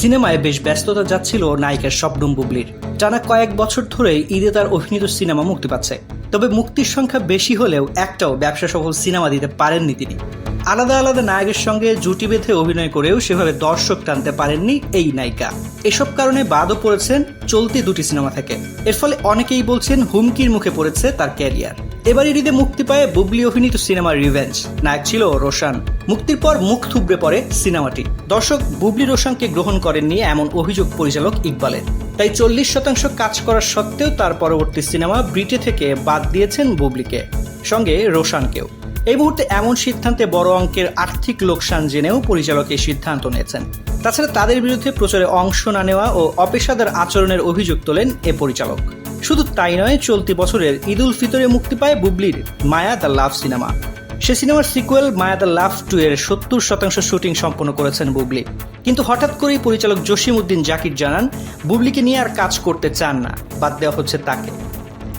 সিনেমায় বেশ ব্যস্ততা যাচ্ছিল নায়িকার শবনম বুবলির। টানা কয়েক বছর ধরেই ঈদে তার অভিনীত সিনেমা মুক্তি পাচ্ছে। তবে মুক্তির সংখ্যা বেশি হলেও একটাও ব্যবসা সফল সিনেমা দিতে পারেননি তিনি। আলাদা আলাদা নায়কের সঙ্গে জুটি বেঁধে অভিনয় করেও সেভাবে দর্শক টানতে পারেননি এই নায়িকা। এসব কারণে বাদও পড়েছেন চলতি দুটি সিনেমা থেকে। এর ফলে অনেকেই বলছেন হুমকির মুখে পড়েছে তার ক্যারিয়ার। এবার ঈদে মুক্তি পায় বুবলি অভিনীত সিনেমা রিভেঞ্জ। নায়ক ছিল রোশান। মুক্তির পর মুখ থুবড়ে পড়ে সিনেমাটি। দর্শক বুবলি রোশানকে গ্রহণ করেননি এমন অভিযোগ পরিচালক ইকবালের। তাই চল্লিশ শতাংশ কাজ করার সত্ত্বেও তার পরবর্তী সিনেমা ব্রিটে থেকে বাদ দিয়েছেন বুবলিকে, সঙ্গে রোশানকেও। এই মুহূর্তে এমন সিদ্ধান্তে বড় অঙ্কের আর্থিক লোকসান জেনেও পরিচালক এই সিদ্ধান্ত নিয়েছেন। তাছাড়া তাদের বিরুদ্ধে প্রচারে অংশ না নেওয়া ও অপেশাদার আচরণের অভিযোগ তোলেন এ পরিচালক। শুধু তাই নয়, চলতি বছরের ঈদ উল ফিতরে মুক্তি পায় বুবলির মায়া দ্য লাভ সিনেমা। সে সিনেমার sequel Maya the love two এর সত্তর শতাংশ শুটিং সম্পন্ন করেছেন বুবলি। কিন্তু হঠাৎ করেই পরিচালক জসিম উদ্দিন জাকির জানান, বুবলিকে নিয়ে আর কাজ করতে চান না, বাদ দেওয়া হচ্ছে তাকে।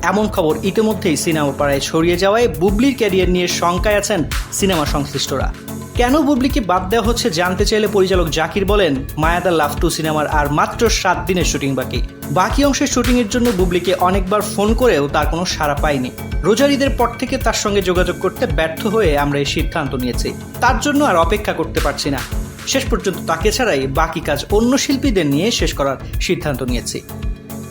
এমন খবর ইতিমধ্যেই সিনেমা পাড়ায় ছড়িয়ে যাওয়ায় বুবলির ক্যারিয়ার নিয়ে শঙ্কায় আছেন সিনেমা সংশ্লিষ্টরা। কেন বুবলিকে বাদ দেওয়া হচ্ছে জানতে চাইলে পরিচালক জাকির বলেন মায়াদা লাভ টু সিনেমার আর মাত্র সাত দিনের শুটিং বাকি। বাকি অংশের শুটিং এর জন্য বুবলিকে অনেকবার ফোন করেও তার কোনো সাড়া পায়নি। রোজার ঈদের পর থেকে তার সঙ্গে যোগাযোগ করতে ব্যর্থ হয়ে আমরা এই সিদ্ধান্ত নিয়েছি। তার জন্য আর অপেক্ষা করতে পারছি না। শেষ পর্যন্ত তাকে ছাড়াই বাকি কাজ অন্য শিল্পীদের নিয়ে শেষ করার সিদ্ধান্ত নিয়েছি।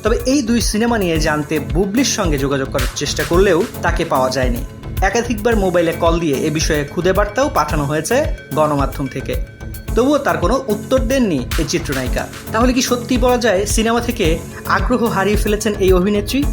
তবে এই দুই সিনেমা নিয়ে জানতে বুবলির সঙ্গে যোগাযোগ করার চেষ্টা করলেও তাকে পাওয়া যায়নি। একাধিকবার মোবাইলে কল দিয়ে এ বিষয়ে খুদে বার্তাও পাঠানো হয়েছে গণমাধ্যম থেকে। তবুও তার কোনো উত্তর দেননি এই চিত্রনায়িকা। তাহলে কি সত্যি বলা যায় সিনেমা থেকে আগ্রহ হারিয়ে ফেলেছেন এই অভিনেত্রী?